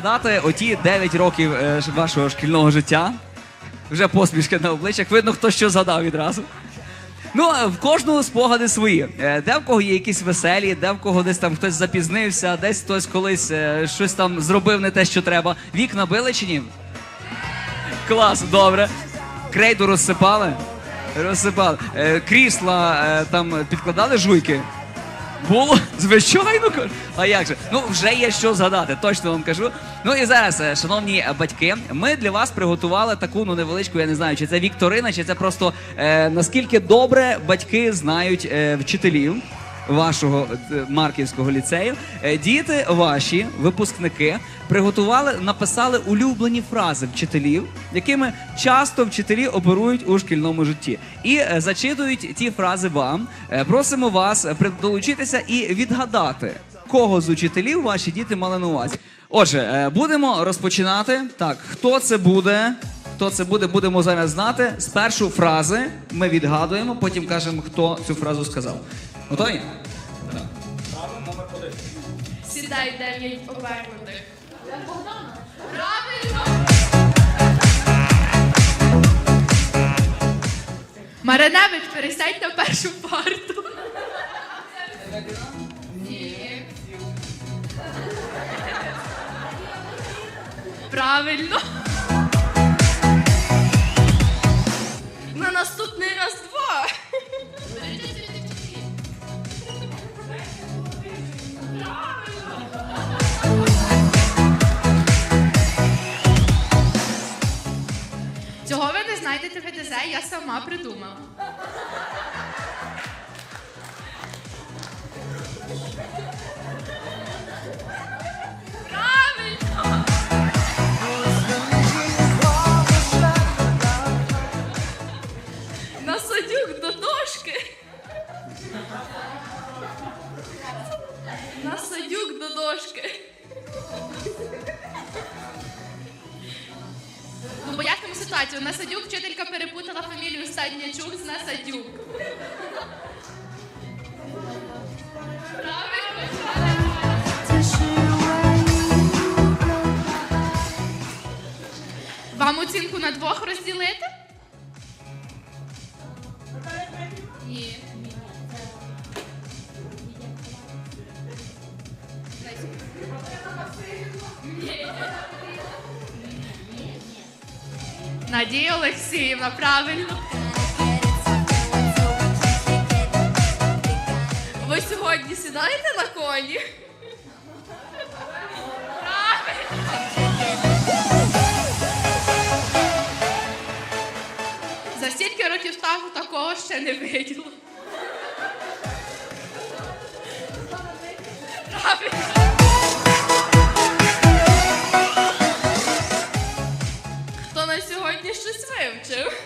Згадати оті 9 років е, вашого шкільного життя. Вже посмішки на обличчях. Видно, хто що згадав відразу. Ну, е, в кожного спогади свої. Е, Де в кого є якісь веселі, де в кого десь там хтось запізнився, десь хтось колись щось там зробив не те, що треба. Вікна били чи ні? Клас, добре. Крейду розсипали? Розсипали. Крісла там підкладали жуйки? Було, звичайно. А як же? Ну, вже є що згадати, точно вам кажу. Ну і зараз, е, шановні е, батьки, ми для вас приготували таку ну невеличку, я не знаю, чи це вікторина, чи це просто е, наскільки добре батьки знають е, вчителів. Вашого е, Марківського ліцею Е, діти ваші випускники приготували, написали улюблені фрази вчителів, якими часто вчителі оперують у шкільному житті, і е, зачитують ті фрази вам. Просимо вас долучитися і відгадати, кого з учителів ваші діти мали на увазі. Отже, будемо розпочинати. Так, хто це буде? Хто це буде, будемо зараз знати. Спершу фрази ми відгадуємо, потім кажемо, хто цю фразу сказав. Готові? Сідай дев'ять обернутих. Правильно! Мариневич, пересядь на першу парту. Ні. Правильно. Знайдете в я сама придумала. Двох розділити? Ні. Надія Олексіївна, правильно. Ви сьогодні сідаєте на коні? Стажу такого ще не виділа. Хто на сьогодні щось вивчив?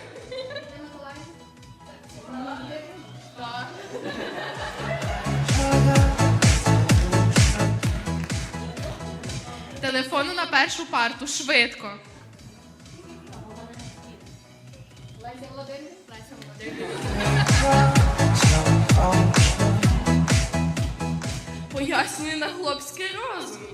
Телефону на першу парту швидко. Пояснюю на хлопський розум.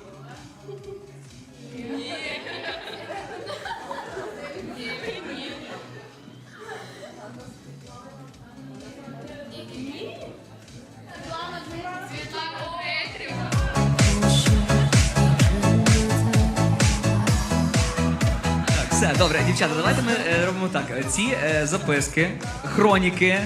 Добре, дівчата, давайте ми е, робимо так. Ці е, записки, хроніки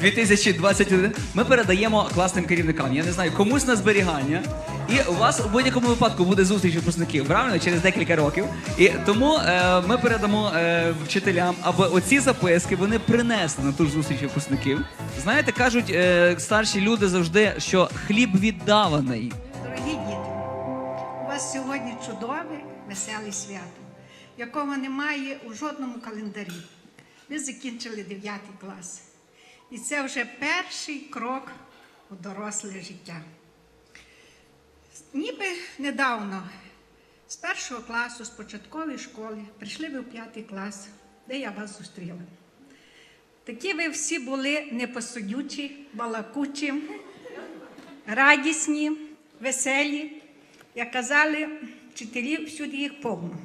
2021 ми передаємо класним керівникам. Я не знаю, комусь на зберігання. І у вас у будь-якому випадку буде зустріч випускників, правильно? Через декілька років. І тому е, ми передамо е, вчителям, аби оці записки вони принесли на ту ж зустріч випускників. Знаєте, кажуть е, старші люди завжди, що хліб віддаваний. Дорогі діти, у вас сьогодні чудове, веселе свято, якого немає у жодному календарі. Ви закінчили 9 клас. І це вже перший крок у доросле життя. Ніби недавно з першого класу, з початкової школи, прийшли ви в п'ятий клас, де я вас зустріла. Такі ви всі були непосудючі, балакучі, радісні, веселі. Як казали вчителів всюди їх повно.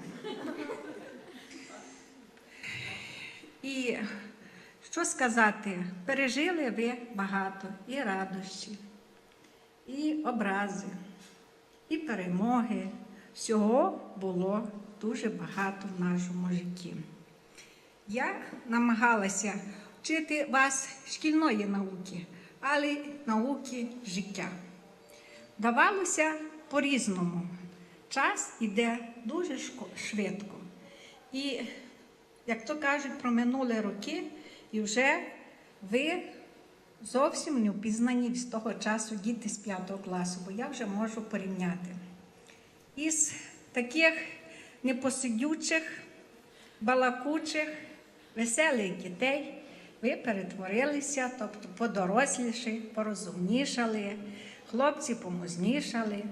І що сказати, пережили ви багато і радощі, і образи, і перемоги. Всього було дуже багато в нашому житті. Я намагалася вчити вас шкільної науки, але й науки життя. Давалося по-різному. Час іде дуже швидко. І, як то кажуть, проминули роки, і вже ви зовсім не впізнані з того часу діти з 5 класу, бо я вже можу порівняти. Із таких непосидючих, балакучих, веселих дітей ви перетворилися, тобто подоросліші, порозумнішали, хлопці помузнішали.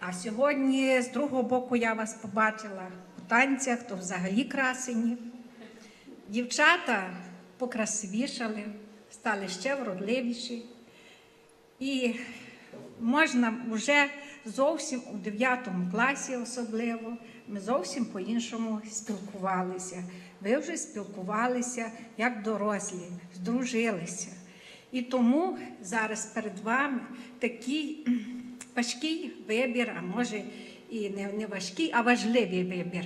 А сьогодні з другого боку я вас побачила у танцях, то взагалі красені. Дівчата покрасивішали, стали ще вродливіші. І можна вже зовсім у 9 класі особливо, ми зовсім по-іншому спілкувалися. Ви вже спілкувалися як дорослі, здружилися. І тому зараз перед вами такий важкий вибір, а може і не, важкий, а важливий вибір.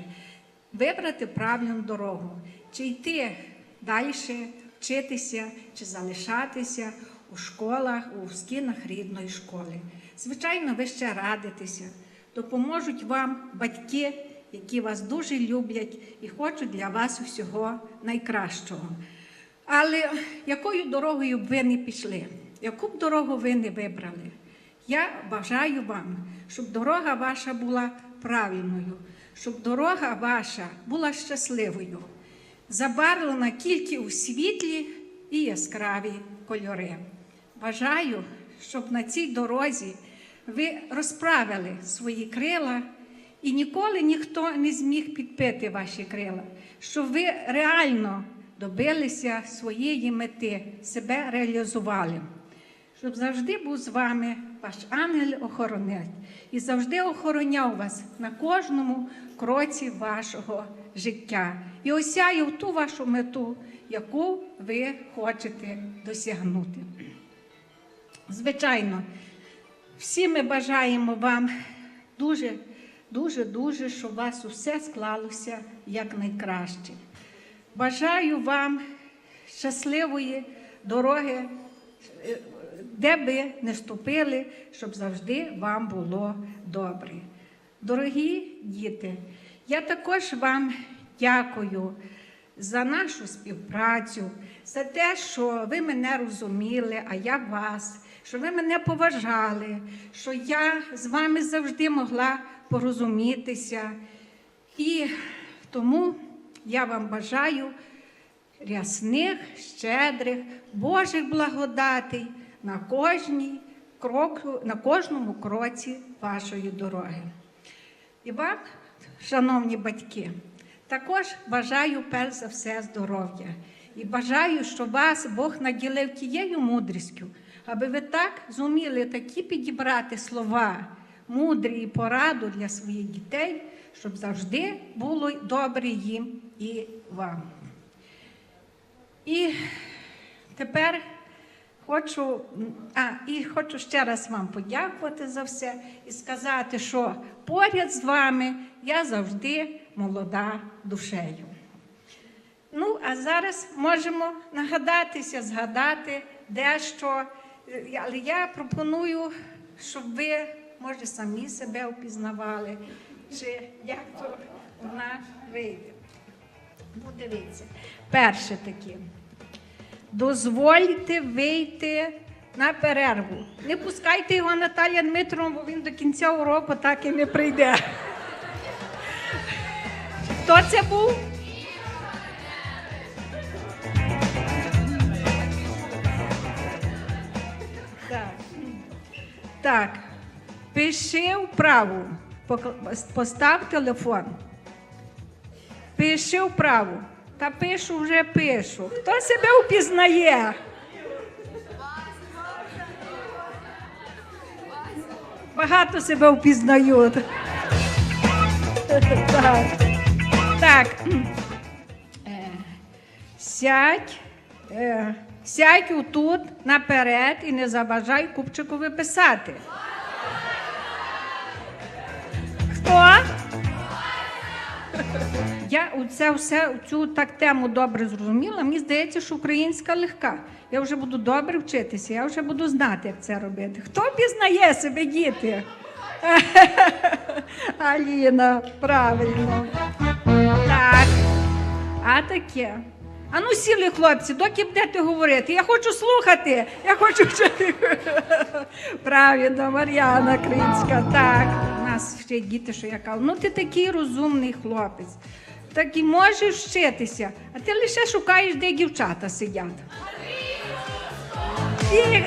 Вибрати правильну дорогу, чи йти далі, вчитися, чи залишатися у школах, у стінах рідної школи. Звичайно, ви ще радитеся, допоможуть вам батьки, які вас дуже люблять і хочуть для вас всього найкращого. Але якою дорогою б ви не пішли, яку б дорогу ви не вибрали, я бажаю вам, щоб дорога ваша була правильною, щоб дорога ваша була щасливою, забарвлена тільки у світлі і яскраві кольори. Бажаю, щоб на цій дорозі ви розправили свої крила і ніколи ніхто не зміг підпити ваші крила, щоб ви реально добилися своєї мети, себе реалізували. Щоб завжди був з вами ваш ангел-охоронець і завжди охороняв вас на кожному кроці вашого життя і осяяв ту вашу мету, яку ви хочете досягнути. Звичайно, всі ми бажаємо вам дуже, дуже, дуже, щоб у вас усе склалося якнайкраще. Бажаю вам щасливої дороги, е, де би не вступили, щоб завжди вам було добре. Дорогі діти, я також вам дякую за нашу співпрацю, за те, що ви мене розуміли, а я вас, що ви мене поважали, що я з вами завжди могла порозумітися. І тому я вам бажаю рясних, щедрих, Божих благодатей на кожній кроку, на кожному кроці вашої дороги. І вам, шановні батьки, також бажаю перш за все здоров'я. І бажаю, щоб вас Бог наділив тією мудрістю, аби ви так зуміли такі підібрати слова, мудрі і пораду для своїх дітей, щоб завжди було добре їм і вам. І тепер хочу, а, і хочу ще раз вам подякувати за все і сказати, що поряд з вами я завжди молода душею. Ну, а зараз можемо нагадатися, згадати дещо. Е, Але я пропоную, щоб ви, може, самі себе впізнавали, чи як то вона вийде. Ну. Перше таке. Дозвольте вийти на перерву. Не пускайте його Наталія Дмитровна, бо він до кінця уроку так і не прийде. Хто це був? Так. Так. Пиши вправу. Постав телефон. Пиши вправу. Та пишу вже пишу. Хто себе впізнає? Багато себе впізнають. Так. Так. Е, Сядь. е, Сядь отут наперед і не заважай купчикові писати. Я оце все цю так тему добре зрозуміла. Мені здається, що українська легка. Я вже буду добре вчитися, я вже буду знати, як це робити. Хто пізнає себе, діти? Аліна, правильно. Так. А таке. А ну сіли, хлопці, доки будете говорити. Я хочу слухати. Я хочу вчити. Правильно, Мар'яна Крицька. Так. У нас ще діти, що я кажу. Ну ти такий розумний хлопець. Так і можеш вчитися, а ти лише шукаєш, де дівчата сидять.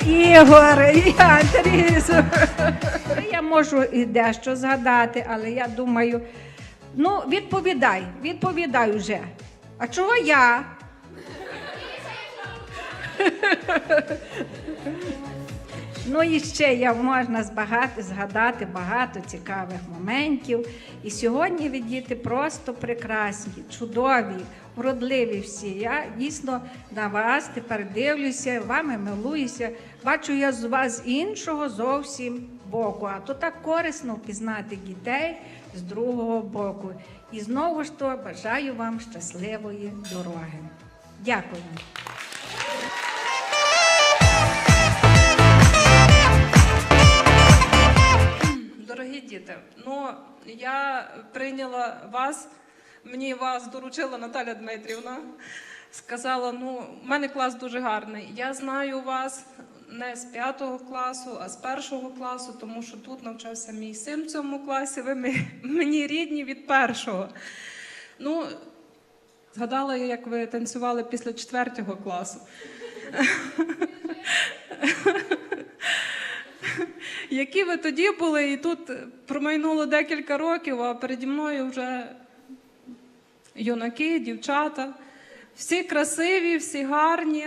Ігор, і Андріс. Я можу і дещо згадати, але я думаю, ну, відповідай, відповідай вже. А чого я? Ну і ще я можна збагати, згадати багато цікавих моментів. І сьогодні ви діти просто прекрасні, чудові, вродливі всі. Я дійсно на вас тепер дивлюся, вами милуюся. Бачу я з вас іншого зовсім боку. А то так корисно впізнати дітей з другого боку. І знову ж то бажаю вам щасливої дороги. Дякую. Діти, ну я прийняла вас, мені вас доручила Наталя Дмитрівна. Сказала: ну, в мене клас дуже гарний. Я знаю вас не з п'ятого класу, а з першого класу, тому що тут навчався мій син в цьому класі. Ви мені рідні від першого. Ну, згадала я, як ви танцювали після четвертого класу. Які ви тоді були, і тут промайнуло декілька років, а переді мною вже юнаки, дівчата. Всі красиві, всі гарні.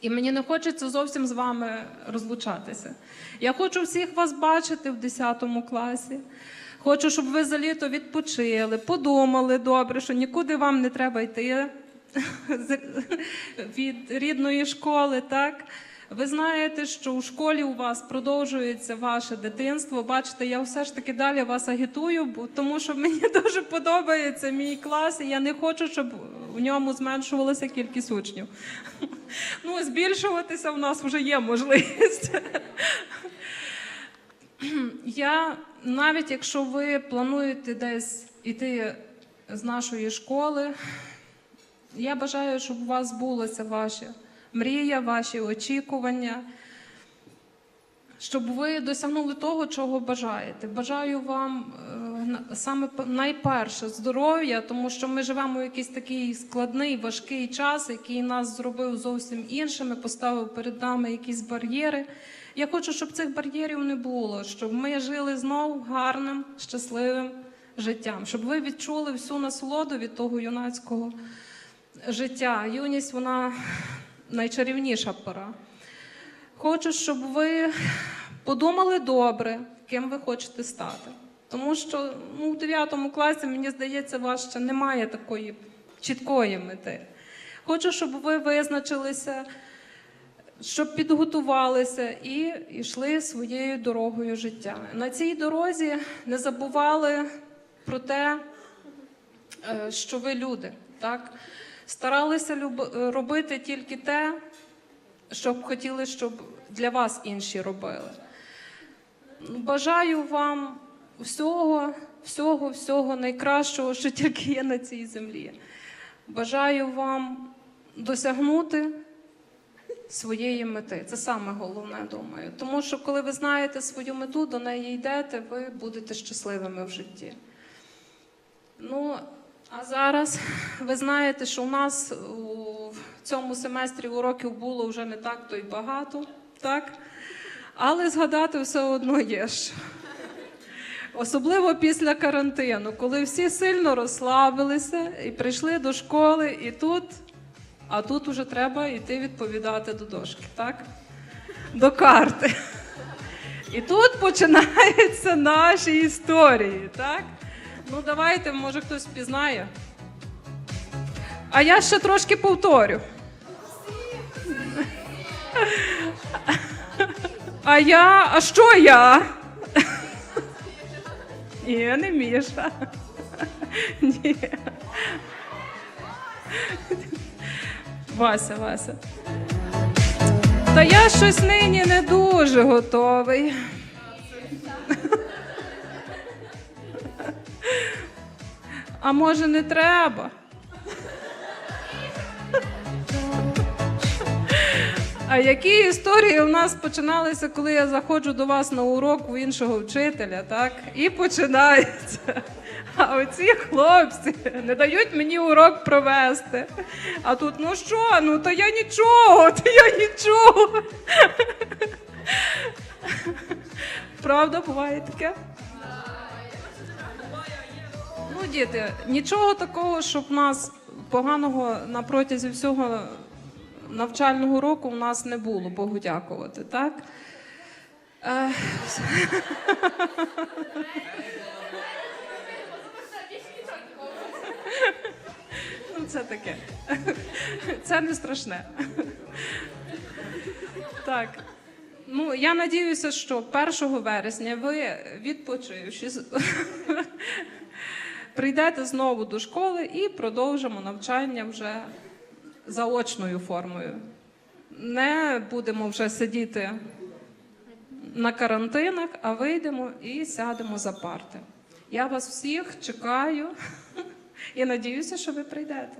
І мені не хочеться зовсім з вами розлучатися. Я хочу всіх вас бачити в 10 класі. Хочу, щоб ви за літо відпочили, подумали добре, що нікуди вам не треба йти від рідної школи, так? Ви знаєте, що у школі у вас продовжується ваше дитинство. Бачите, я все ж таки далі вас агітую, бо тому що мені дуже подобається мій клас, і я не хочу, щоб у ньому зменшувалася кількість учнів. Ну, збільшуватися в нас вже є можливість. Я навіть якщо ви плануєте десь іти з нашої школи, я бажаю, щоб у вас збулася ваша мрія, ваші очікування, щоб ви досягнули того, чого бажаєте. Бажаю вам е, саме найперше здоров'я, тому що ми живемо в якийсь такий складний, важкий час, який нас зробив зовсім іншими, поставив перед нами якісь бар'єри. Я хочу, щоб цих бар'єрів не було, щоб ми жили знов гарним, щасливим життям, щоб ви відчули всю насолоду від того юнацького життя. Юність вона найчарівніша пора. Хочу, щоб ви подумали добре, ким ви хочете стати. Тому що ну, в 9 класі, мені здається, у вас ще немає такої чіткої мети. Хочу, щоб ви визначилися, щоб підготувалися і йшли своєю дорогою життя. На цій дорозі не забували про те, е, що ви люди, так? Старалися е, робити тільки те, що б хотіли, щоб для вас інші робили. Бажаю вам всього, всього, всього найкращого, що тільки є на цій землі. Бажаю вам досягнути своєї мети. Це саме головне, думаю. Тому що коли ви знаєте свою мету, до неї йдете, ви будете щасливими в житті. Ну, а зараз ви знаєте, що у нас у цьому семестрі уроків було вже не так то й багато, так? Але згадати все одно є що. Особливо після карантину, коли всі сильно розслабилися і прийшли до школи, і тут, а тут уже треба йти відповідати до дошки, так? До карти. І тут починаються наші історії, так? Ну, давайте, може хтось впізнає. А я ще трошки повторю. А я. А що я? Ні, не Міша. Ні. Вася, Вася. Та я щось нині не дуже готовий. А може не треба? А які історії у нас починалися, коли я заходжу до вас на урок у іншого вчителя, так? І починається. А оці хлопці не дають мені урок провести. А тут, ну що, ну то я нічого, то я нічого. Правда, буває таке? Діти, нічого такого, щоб в нас поганого на протязі всього навчального року в нас не було, Богу дякувати, так? Е, Ну, це таке. Це не страшне. Так. Ну, я надіюся, що 1 вересня ви, відпочивши, прийдете знову до школи і продовжимо навчання вже заочною формою. Не будемо вже сидіти на карантинах, а вийдемо і сядемо за парти. Я вас всіх чекаю і надіюся, що ви прийдете.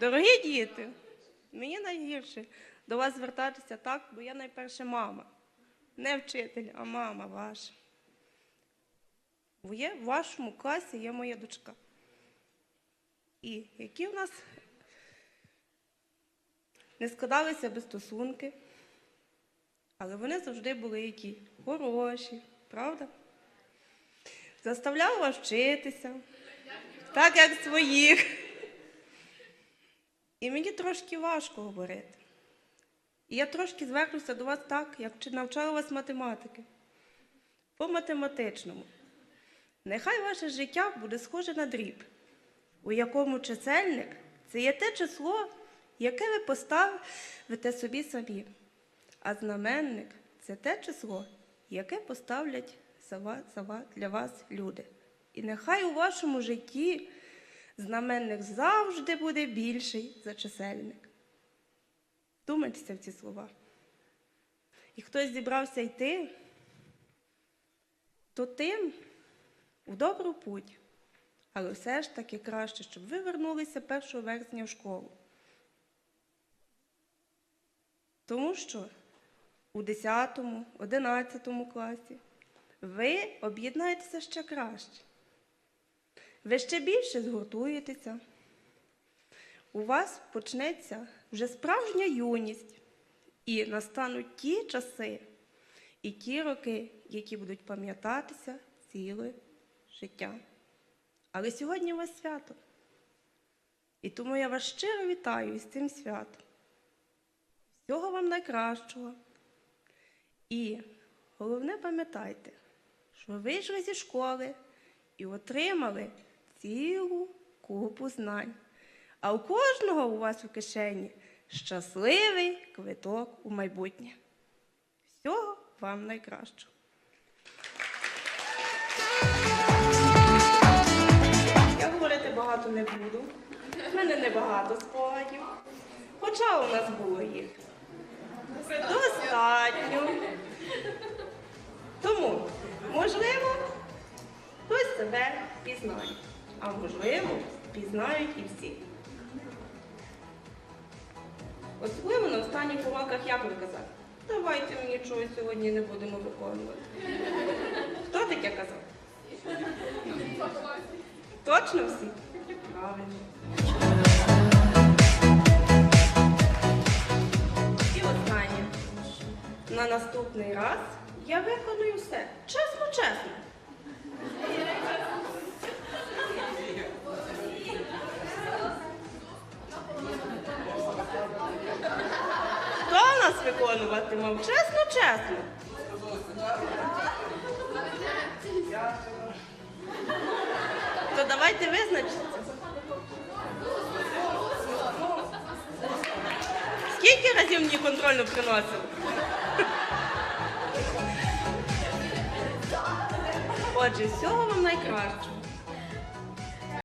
Дорогі діти, мені найгірше до вас звертатися так, бо я найперше мама. Не вчитель, а мама ваша. В вашому класі є моя дочка. І які в нас не складалися би стосунки, але вони завжди були які хороші, правда? Заставляла вас вчитися, так як своїх. І мені трошки важко говорити. І я трошки звернуся до вас так, як чи навчала вас математики. По математичному. Нехай ваше життя буде схоже на дріб, у якому чисельник це є те число, яке ви поставите собі самі. А знаменник це те число, яке поставлять для вас люди. І нехай у вашому житті знаменник завжди буде більший за чисельник. Думайтеся в ці слова. І хтось зібрався йти, то тим у добру путь. Але все ж таки краще, щоб ви вернулися 1 вересня в школу. Тому що у 10, 11 класі ви об'єднаєтеся ще краще. Ви ще більше згуртуєтеся. У вас почнеться вже справжня юність, і настануть ті часи і ті роки, які будуть пам'ятатися ціле життя. Але сьогодні у вас свято. І тому я вас щиро вітаю із цим святом. Всього вам найкращого. І головне пам'ятайте, що ви вийшли зі школи і отримали цілу купу знань. А у кожного у вас у кишені щасливий квиток у майбутнє. Всього вам найкращого. Я говорити багато не буду. У мене небагато спогадів. Хоча у нас було їх. Достатньо. Тому, можливо, хтось себе пізнає, а можливо, пізнають і всі. Особливо на останніх уроках як ви казали, давайте ми нічого сьогодні не будемо виконувати. Хто таке казав? Точно всі? Правильно. І останнє. На наступний раз я виконую все. Чесно, чесно. Хто в нас виконувати мав? Чесно, чесно. То давайте визначиться. Скільки разів мені контрольну приносили? Отже, всього вам найкращого.